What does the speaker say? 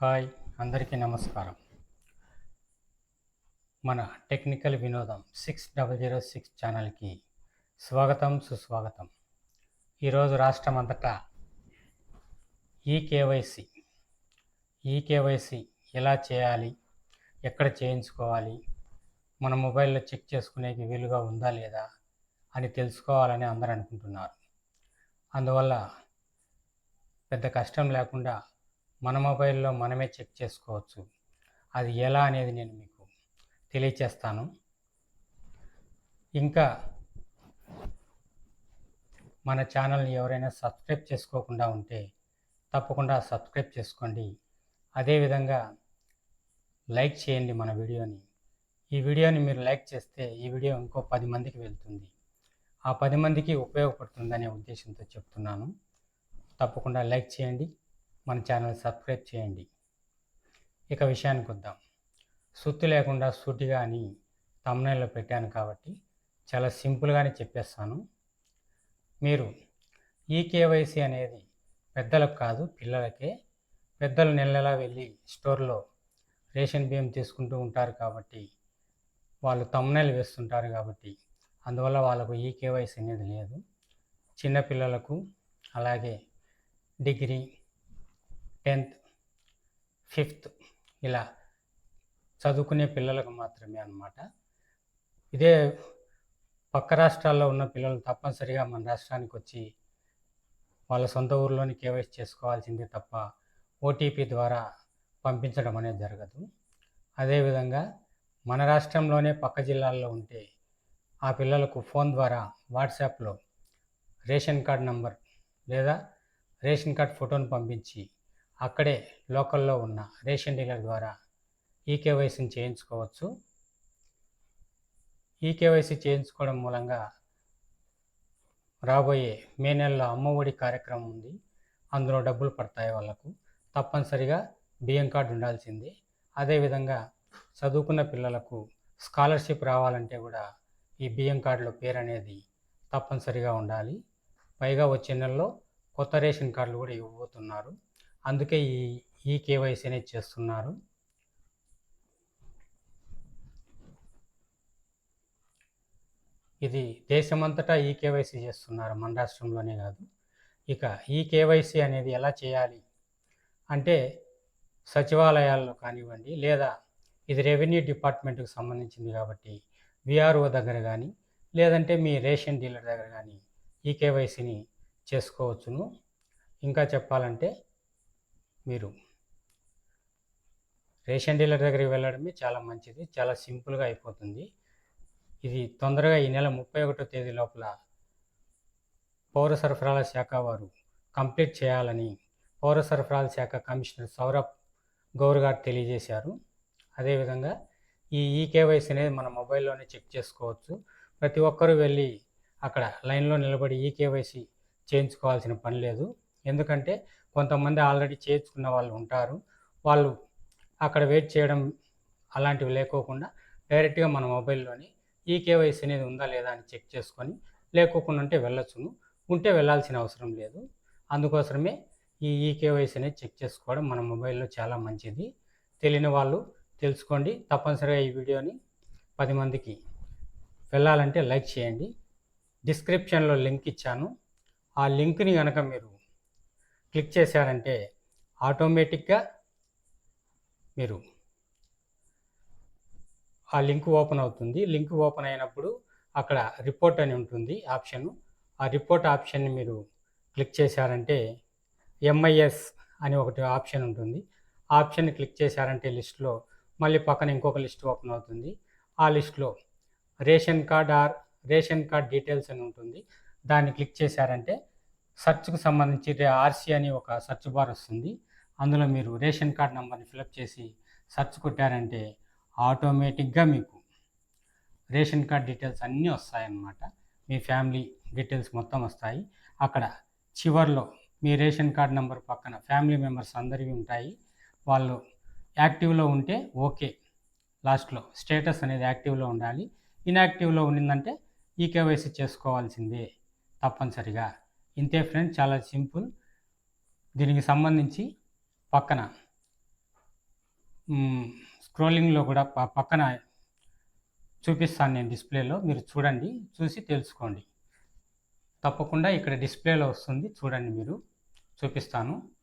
Hi అందరికీ నమస్కారం. మన టెక్నికల్ వినోదం సిక్స్ డబల్ జీరో సిక్స్ ఛానల్కి స్వాగతం సుస్వాగతం. ఈరోజు రాష్ట్రం అంతటా ఈ ఈకేవైసి ఈ ఎలా చేయాలి ఎక్కడ చేయించుకోవాలి మన మొబైల్లో చెక్ చేసుకునేకి వీలుగా ఉందా లేదా అని తెలుసుకోవాలని అందరూ అనుకుంటున్నారు. అందువల్ల పెద్ద కష్టం లేకుండా మన మొబైల్లో మనమే చెక్ చేసుకోవచ్చు. అది ఎలా అనేది నేను మీకు తెలియచేస్తాను. ఇంకా మన ఛానల్ని ఎవరైనా సబ్స్క్రైబ్ చేసుకోకుండా ఉంటే తప్పకుండా సబ్స్క్రైబ్ చేసుకోండి. అదేవిధంగా లైక్ చేయండి మన వీడియోని. ఈ వీడియోని మీరు లైక్ చేస్తే ఈ వీడియో ఇంకో పది మందికి వెళ్తుంది. ఆ పది మందికి ఉపయోగపడుతుందనే ఉద్దేశంతో చెప్తున్నాను. తప్పకుండా లైక్ చేయండి. మన ఛానల్ సబ్స్క్రైబ్ చేయండి. ఇక విషయానికి వద్దాం. సుత్తి లేకుండా సూటిగా అని తమ్నైల్లో పెట్టాను కాబట్టి చాలా సింపుల్గానే చెప్పేస్తాను. మీరు ఈ కేవైసీ అనేది పెద్దలకు కాదు పిల్లలకే. పెద్దలు నెల నెలా వెళ్ళి స్టోర్లో రేషన్ బియ్యం తీసుకుంటూ ఉంటారు కాబట్టి వాళ్ళు తమ్నైల్ వేస్తుంటారు కాబట్టి అందువల్ల వాళ్ళకు ఈ కేవైసీ అనేది లేదు. చిన్నపిల్లలకు అలాగే డిగ్రీ టెన్త్ ఫిఫ్త్ ఇలా చదువుకునే పిల్లలకు మాత్రమే అనమాట ఇదే పక్క రాష్ట్రాల్లో ఉన్న పిల్లలు తప్పనిసరిగా మన రాష్ట్రానికి వచ్చి వాళ్ళ సొంత ఊర్లోని కేవైసీ చేసుకోవాల్సిందే తప్ప ఓటీపీ ద్వారా పంపించడం అనేది జరగదు. అదేవిధంగా మన రాష్ట్రంలోనే పక్క జిల్లాల్లో ఉంటే ఆ పిల్లలకు ఫోన్ ద్వారా వాట్సాప్లో రేషన్ కార్డ్ నంబర్ లేదా రేషన్ కార్డ్ ఫోటోను పంపించి అక్కడే లోకల్లో ఉన్న రేషన్ డీలర్ ద్వారా ఈకేవైసీని చేయించుకోవచ్చు. ఈకేవైసీ చేయించుకోవడం మూలంగా రాబోయే మే నెలలో అమ్మఒడి కార్యక్రమం ఉంది. అందులో డబ్బులు పడతాయి వాళ్ళకు. తప్పనిసరిగా బియ్యం కార్డు ఉండాల్సిందే. అదేవిధంగా చదువుకున్న పిల్లలకు స్కాలర్షిప్ రావాలంటే కూడా ఈ బియ్యం కార్డులో పేరు అనేది తప్పనిసరిగా ఉండాలి. పైగా వచ్చే నెలలో కొత్త రేషన్ కార్డులు కూడా ఇవ్వబోతున్నారు. అందుకే ఈ ఈ కేవైసీ అనేది చేస్తున్నారు. ఇది దేశమంతటా ఈ కేవైసీ చేస్తున్నారు మన రాష్ట్రంలోనే కాదు. ఇక ఈ కేవైసీ అనేది ఎలా చేయాలి అంటే సచివాలయాల్లో కానివ్వండి లేదా ఇది రెవెన్యూ డిపార్ట్మెంట్కి సంబంధించింది కాబట్టి విఆర్ఓ దగ్గర కానీ లేదంటే మీ రేషన్ డీలర్ దగ్గర కానీ ఈ కేవైసీని చేసుకోవచ్చును. ఇంకా చెప్పాలంటే మీరు రేషన్ డీలర్ దగ్గరికి వెళ్ళడమే చాలా మంచిది చాలా సింపుల్గా అయిపోతుంది. ఇది తొందరగా ఈ నెల ముప్పై ఒకటో తేదీ లోపల పౌర సరఫరాల శాఖ వారు కంప్లీట్ చేయాలని పౌర సరఫరాల శాఖ కమిషనర్ సౌరభ్ గౌర్ గారు తెలియజేశారు. అదేవిధంగా ఈ ఈకేవైసీ అనేది మన మొబైల్లోనే చెక్ చేసుకోవచ్చు. ప్రతి ఒక్కరూ వెళ్ళి అక్కడ లైన్లో నిలబడి ఈకేవైసీ చేయించుకోవాల్సిన పని లేదు. ఎందుకంటే కొంతమంది ఆల్రెడీ చేయించుకున్న వాళ్ళు ఉంటారు. వాళ్ళు అక్కడ వెయిట్ చేయడం అలాంటివి లేకోకుండా డైరెక్ట్గా మన మొబైల్లోని ఈ కేవైసీ అనేది ఉందా లేదా అని చెక్ చేసుకొని లేకోకుండా ఉంటే వెళ్ళొచ్చును. ఉంటే వెళ్ళాల్సిన అవసరం లేదు. అందుకోసమే ఈ ఈ కేవైసీ అనేది చెక్ చేసుకోవడం మన మొబైల్లో చాలా మంచిది. తెలియని వాళ్ళు తెలుసుకోండి. తప్పనిసరిగా ఈ వీడియోని పది మందికి వెళ్ళాలంటే లైక్ చేయండి. డిస్క్రిప్షన్లో లింక్ ఇచ్చాను. ఆ లింక్ని కనుక మీరు క్లిక్ చేశారంటే ఆటోమేటిక్గా మీరు ఆ లింక్ ఓపెన్ అవుతుంది. లింక్ ఓపెన్ అయినప్పుడు అక్కడ రిపోర్ట్ అని ఉంటుంది ఆప్షన్. ఆ రిపోర్ట్ ఆప్షన్ని మీరు క్లిక్ చేశారంటే ఎంఐఎస్ అని ఒకటి ఆప్షన్ ఉంటుంది. ఆప్షన్ క్లిక్ చేశారంటే లిస్ట్లో మళ్ళీ పక్కన ఇంకొక లిస్ట్ ఓపెన్ అవుతుంది. ఆ లిస్ట్లో ration card or ration card details అని ఉంటుంది. దాన్ని క్లిక్ చేశారంటే సర్చ్కు సంబంధించి ఆర్సీ అని ఒక సర్చ్ బార్ వస్తుంది. అందులో మీరు రేషన్ కార్డ్ నెంబర్ని ఫిలప్ చేసి సర్చ్ కొట్టారంటే ఆటోమేటిక్గా మీకు రేషన్ కార్డ్ డీటెయిల్స్ అన్నీ వస్తాయన్నమాట. మీ ఫ్యామిలీ డీటెయిల్స్ మొత్తం వస్తాయి. అక్కడ చివర్లో మీ రేషన్ కార్డ్ నెంబర్ పక్కన ఫ్యామిలీ మెంబర్స్ అందరివి ఉంటాయి. వాళ్ళు యాక్టివ్లో ఉంటే ఓకే. లాస్ట్లో స్టేటస్ అనేది యాక్టివ్లో ఉండాలి. ఇన్యాక్టివ్లో ఉండిందంటే ఈ కేవైసీ చేసుకోవాల్సిందే తప్పనిసరిగా. ఇంతే ఫ్రెండ్స్ చాలా సింపుల్. దీనికి సంబంధించి పక్కన స్క్రోలింగ్లో కూడా పక్కన చూపిస్తాను నేను డిస్ప్లేలో. మీరు చూడండి చూసి తెలుసుకోండి. తప్పకుండా ఇక్కడ డిస్ప్లేలో వస్తుంది. చూడండి మీరు. చూపిస్తాను.